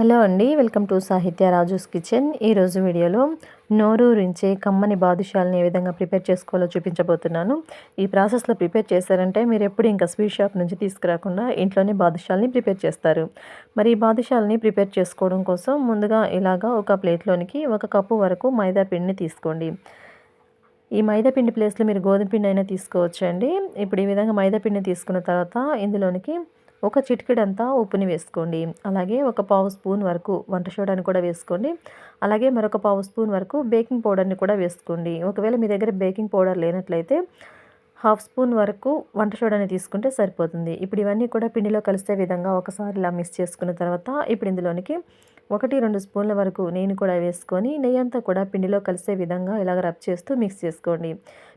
Hello అండి welcome to సాహిత్య Raju's kitchen. ఈరోజు వీడియోలో నోరూరించే కమ్మని బాదుషాలని ఏ విధంగా ప్రిపేర్ చేసుకోవాలో చూపించబోతున్నాను. ఈ ప్రాసెస్లో ప్రిపేర్ చేశారంటే మీరు ఎప్పుడు ఇంకా స్వీట్ షాప్ నుంచి తీసుకురాకుండా ఇంట్లోనే బాదుషాలని ప్రిపేర్ చేస్తారు. మరి ఈ బాదుషాలని ప్రిపేర్ చేసుకోవడం కోసం ముందుగా ఇలాగా ఒక ప్లేట్లోనికి ఒక కప్పు వరకు మైదా పిండిని తీసుకోండి. ఈ మైదా పిండి ప్లేస్లో మీరు గోధుమ పిండి అయినా తీసుకోవచ్చండి. ఇప్పుడు ఈ విధంగా మైదా పిండిని తీసుకున్న తర్వాత ఇందులోనికి ఒక చిటికెడంతా ఉప్పుని వేసుకోండి. అలాగే ఒక పావు స్పూన్ వరకు వంట సోడాని కూడా వేసుకోండి. అలాగే మరొక పావు స్పూన్ వరకు బేకింగ్ పౌడర్ని కూడా వేసుకోండి. ఒకవేళ మీ దగ్గర బేకింగ్ పౌడర్ లేనట్లయితే హాఫ్ స్పూన్ వరకు వంట సోడాని తీసుకుంటే సరిపోతుంది. ఇప్పుడు ఇవన్నీ కూడా పిండిలో కలిసే విధంగా ఒకసారి ఇలా మిక్స్ చేసుకున్న తర్వాత ఇప్పుడు ఇందులోనికి ఒకటి రెండు స్పూన్ల వరకు నెయ్యిని కూడా వేసుకొని నెయ్యి అంతా కూడా పిండిలో కలిసే విధంగా ఇలాగ రబ్ చేస్తూ మిక్స్ చేసుకోండి.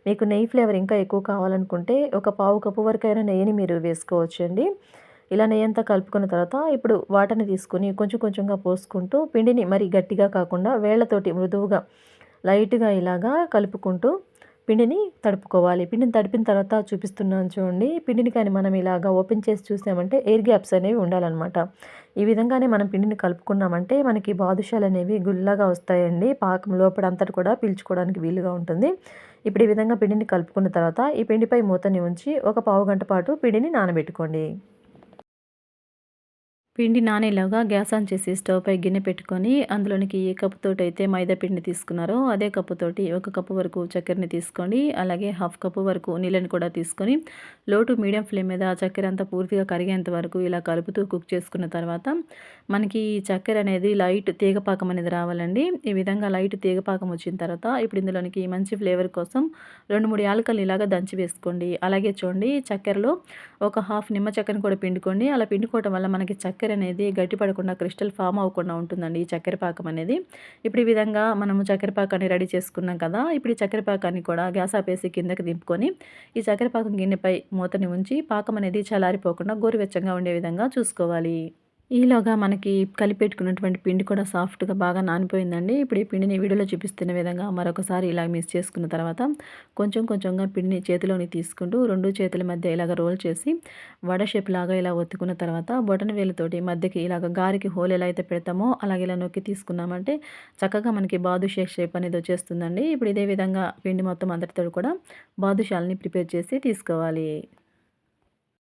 మీకు నెయ్యి ఫ్లేవర్ ఇంకా ఎక్కువ కావాలనుకుంటే ఒక పావు కప్పు వరకైనా నెయ్యిని మీరు వేసుకోవచ్చండి. ఇలా నెయ్యంతా కలుపుకున్న తర్వాత ఇప్పుడు వాటర్ని తీసుకుని కొంచెం కొంచెంగా పోసుకుంటూ పిండిని మరి గట్టిగా కాకుండా వేళ్ళతోటి మృదువుగా లైట్గా ఇలాగా కలుపుకుంటూ పిండిని తడుపుకోవాలి. పిండిని తడిపిన తర్వాత చూపిస్తున్నాను చూడండి. పిండిని కానీ మనం ఇలాగా ఓపెన్ చేసి చూసామంటే ఎయిర్ గ్యాప్స్ అనేవి ఉండాలన్నమాట. ఈ విధంగానే మనం పిండిని కలుపుకున్నామంటే మనకి బాదుషాలు అనేవి గుల్లగా వస్తాయండి. పాకం లోపల అంతటి కూడా పీల్చుకోవడానికి వీలుగా ఉంటుంది. ఇప్పుడు ఈ విధంగా పిండిని కలుపుకున్న తర్వాత ఈ పిండిపై మూతని ఉంచి ఒక పావు గంట పాటు పిండిని నానబెట్టుకోండి. పిండి నానేలాగా గ్యాస్ ఆన్ చేసి స్టవ్ పై గిన్నె పెట్టుకొని అందులోనికి ఏ కప్పుతోటి అయితే మైదా పిండిని తీసుకున్నారో అదే కప్పుతోటి ఒక కప్పు వరకు చక్కెరని తీసుకోండి. అలాగే హాఫ్ కప్పు వరకు నీళ్ళని కూడా తీసుకొని లో టు మీడియం ఫ్లేమ్ మీద చక్కెర అంతా పూర్తిగా కరిగేంత వరకు ఇలా కలుపుతూ కుక్ చేసుకున్న తర్వాత మనకి ఈ చక్కెర అనేది లైట్ తీగపాకం అనేది రావాలండి. ఈ విధంగా లైట్ తీగపాకం వచ్చిన తర్వాత ఇప్పుడు ఇందులోనికి మంచి ఫ్లేవర్ కోసం రెండు మూడు యాలకలు ఇలాగా దంచి వేసుకోండి. అలాగే చూడండి చక్కెరలో ఒక హాఫ్ నిమ్మ చక్కెరని కూడా పిండుకోండి. అలా పిండుకోవటం వల్ల మనకి చక్కెర చక్కెర అనేది గట్టిపడకుండా క్రిస్టల్ ఫామ్ అవ్వకుండా ఉంటుందండి ఈ చక్కెర పాకం అనేది. ఇప్పుడు ఈ విధంగా మనము చక్కెర పాకాన్ని రెడీ చేసుకున్నాం కదా ఇప్పుడు ఈ చక్కెర పాకాన్ని కూడా గ్యాస్ ఆపేసి కిందకి దింపుకొని ఈ చక్కెర పాకం గిన్నెపై మూతని ఉంచి పాకం అనేది చలారిపోకుండా గోరువెచ్చంగా ఉండే విధంగా చూసుకోవాలి. ఈలోగా మనకి కలిపెట్టుకున్నటువంటి పిండి కూడా సాఫ్ట్గా బాగా నానిపోయిందండి. ఇప్పుడు ఈ పిండిని వీడియోలో చూపిస్తున్న విధంగా మరొకసారి ఇలా మిక్స్ చేసుకున్న తర్వాత కొంచెం కొంచెంగా పిండిని చేతిలోని తీసుకుంటూ రెండు చేతుల మధ్య ఇలాగ రోల్ చేసి వడ షేప్ లాగా ఇలా ఒత్తుకున్న తర్వాత బొటన వేలుతోటి మధ్యకి ఇలాగ గారికి హోల్ ఎలా అయితే పెడతామో అలాగే ఇలా నొక్కి తీసుకున్నామంటే చక్కగా మనకి బాదుషా షేప్ అనేది వచ్చేస్తుందండి. ఇప్పుడు ఇదే విధంగా పిండి మొత్తం అందరితో కూడా బాదుషాలని ప్రిపేర్ చేసి తీసుకోవాలి.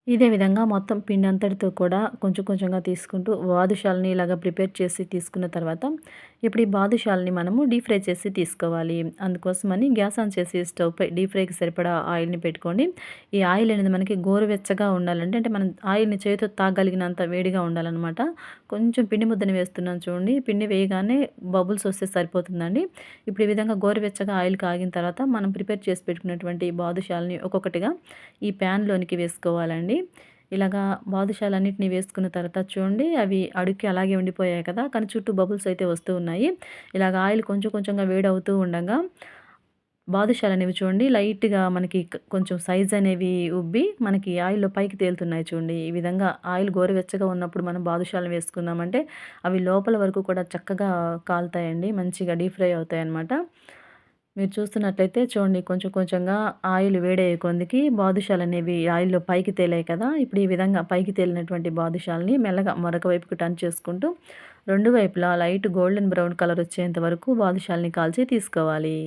ఇదే విధంగా మొత్తం పిండి అంతటితో కూడా కొంచెం కొంచెంగా తీసుకుంటూ బాదుషాలని ఇలాగ ప్రిపేర్ చేసి తీసుకున్న తర్వాత ఇప్పుడు ఈ బాదుషాలని మనము డీప్ ఫ్రై చేసి తీసుకోవాలి. అందుకోసమని గ్యాస్ ఆన్ చేసి స్టవ్ పై డీప్ ఫ్రైకి సరిపడా ఆయిల్ని పెట్టుకోండి. ఈ ఆయిల్ అనేది మనకి గోరువెచ్చగా ఉండాలంటే అంటే మనం ఆయిల్ని చేతితో తాగలిగినంత వేడిగా ఉండాలన్నమాట. కొంచెం పిండి ముద్దని వేస్తున్నాను చూడండి. పిండి వేయగానే బబుల్స్ వస్తే సరిపోతుందండి. ఇప్పుడు ఈ విధంగా గోరువెచ్చగా ఆయిల్ కాగిన తర్వాత మనం ప్రిపేర్ చేసి పెట్టుకున్నటువంటి బాదుషాలని ఒక్కొక్కటిగా ఈ ప్యాన్లోనికి వేసుకోవాలండి. చూడండి ఇలాగా బాదుషాలన్నింటినీ వేసుకున్న తర్వాత చూడండి అవి అడుక్కి అలాగే ఉండిపోయాయి కదా. కానీ చుట్టూ బబుల్స్ అయితే వస్తూ ఉన్నాయి. ఇలాగ ఆయిల్ కొంచెం కొంచెంగా వేడవుతూ ఉండగా బాదుషాలు అనేవి చూడండి లైట్గా మనకి కొంచెం సైజ్ అనేవి ఉబ్బి మనకి ఆయిల్లో పైకి తేలుతున్నాయి చూడండి. ఈ విధంగా ఆయిల్ గోరువెచ్చగా ఉన్నప్పుడు మనం బాదుషాలను వేసుకుందామంటే అవి లోపల వరకు కూడా చక్కగా కాలుతాయండి. మంచిగా డీప్ ఫ్రై అవుతాయి అన్నమాట మీరు చూస్తున్నట్లయితే చూడండి కొంచెం కొంచెంగా ఆయిల్ వేడయ్యే కొందికి బాదుషాలు అనేవి ఆయిల్లో పైకి తేలాయి కదా. ఇప్పుడు ఈ విధంగా పైకి తేలినటువంటి బాదుషాలని మెల్లగా మరొక వైపుకి టర్న్ చేసుకుంటూ రెండు వైపులా లైట్ గోల్డెన్ బ్రౌన్ కలర్ వచ్చేంత వరకు బాదుషాలని కాల్చి తీసుకోవాలి.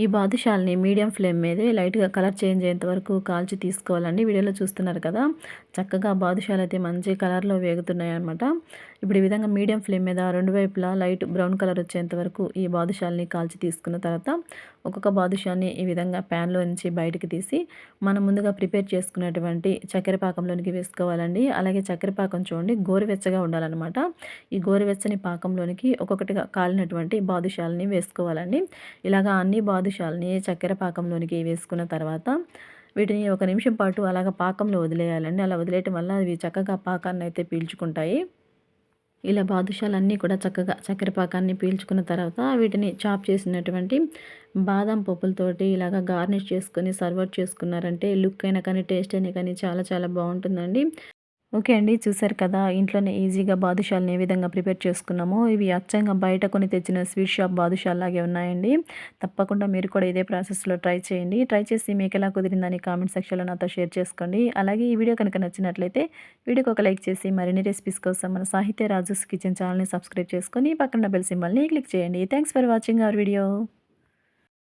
ఈ బాదుషాల్ని మీడియం ఫ్లేమ్ మీదే లైట్గా కలర్ చేంజ్ అయ్యేంత వరకు కాల్చి తీసుకోవాలండి. వీడియోలో చూస్తున్నారు కదా చక్కగా బాదుషాలు అయితే మంచి కలర్లో వేగుతున్నాయి అనమాట ఇప్పుడు ఈ విధంగా మీడియం ఫ్లేమ్ మీద రెండు వైపులా లైట్ బ్రౌన్ కలర్ వచ్చేంత వరకు ఈ బాదుషాల్ని కాల్చి తీసుకున్న తర్వాత ఒక్కొక్క బాదుషాన్ని ఈ విధంగా ప్యాన్లో నుంచి బయటకు తీసి మనం ముందుగా ప్రిపేర్ చేసుకున్నటువంటి చక్కెర పాకంలోనికి వేసుకోవాలండి. అలాగే చక్కెర పాకం చూడండి గోరువెచ్చగా ఉండాలన్నమాట. ఈ గోరువెచ్చని పాకంలోనికి ఒక్కొక్కటిగా కాలినటువంటి బాదుషాలని వేసుకోవాలండి. ఇలాగా అన్ని బాదు పాదుషాలని చక్కెర పాకంలోనికి వేసుకున్న తర్వాత వీటిని ఒక నిమిషం పాటు అలాగ పాకంలో వదిలేయాలండి. అలా వదిలేయటం వల్ల అవి చక్కగా పాకాన్ని అయితే పీల్చుకుంటాయి. ఇలా బాదుషాలన్నీ కూడా చక్కగా చక్కెర పాకాన్ని పీల్చుకున్న తర్వాత వీటిని చాప్ చేసినటువంటి బాదం పప్పులతోటి ఇలాగ గార్నిష్ చేసుకొని సర్వ్ చేసుకున్నారంటే లుక్ అయినా కానీ టేస్ట్ అయినా కానీ చాలా చాలా బాగుంటుందండి. ఓకే అండి. చూసారు కదా! ఇంట్లోనే ఈజీగా బాదుషాలని ఏ విధంగా ప్రిపేర్ చేసుకున్నామో, ఇవి అచ్చంగా బయట కొని తెచ్చిన స్వీట్ షాప్ బాదుషాల్లాగే ఉన్నాయండి. తప్పకుండా మీరు కూడా ఇదే ప్రాసెస్‌లో ట్రై చేయండి. ట్రై చేసి మీకు ఎలా కుదిరిందని కామెంట్ సెక్షన్‌లో నాతో షేర్ చేసుకోండి. అలాగే ఈ వీడియో కనుక నచ్చినట్లయితే వీడియోకి ఒక లైక్ చేసి మరిన్ని రెసిపీస్ కోసం మన సాహిత్య రాజుస్ కిచెన్ ఛానల్‌ని సబ్స్క్రైబ్ చేసుకొని పక్కన బెల్ సింబల్‌ని క్లిక్ చేయండి. Thanks for watching our video.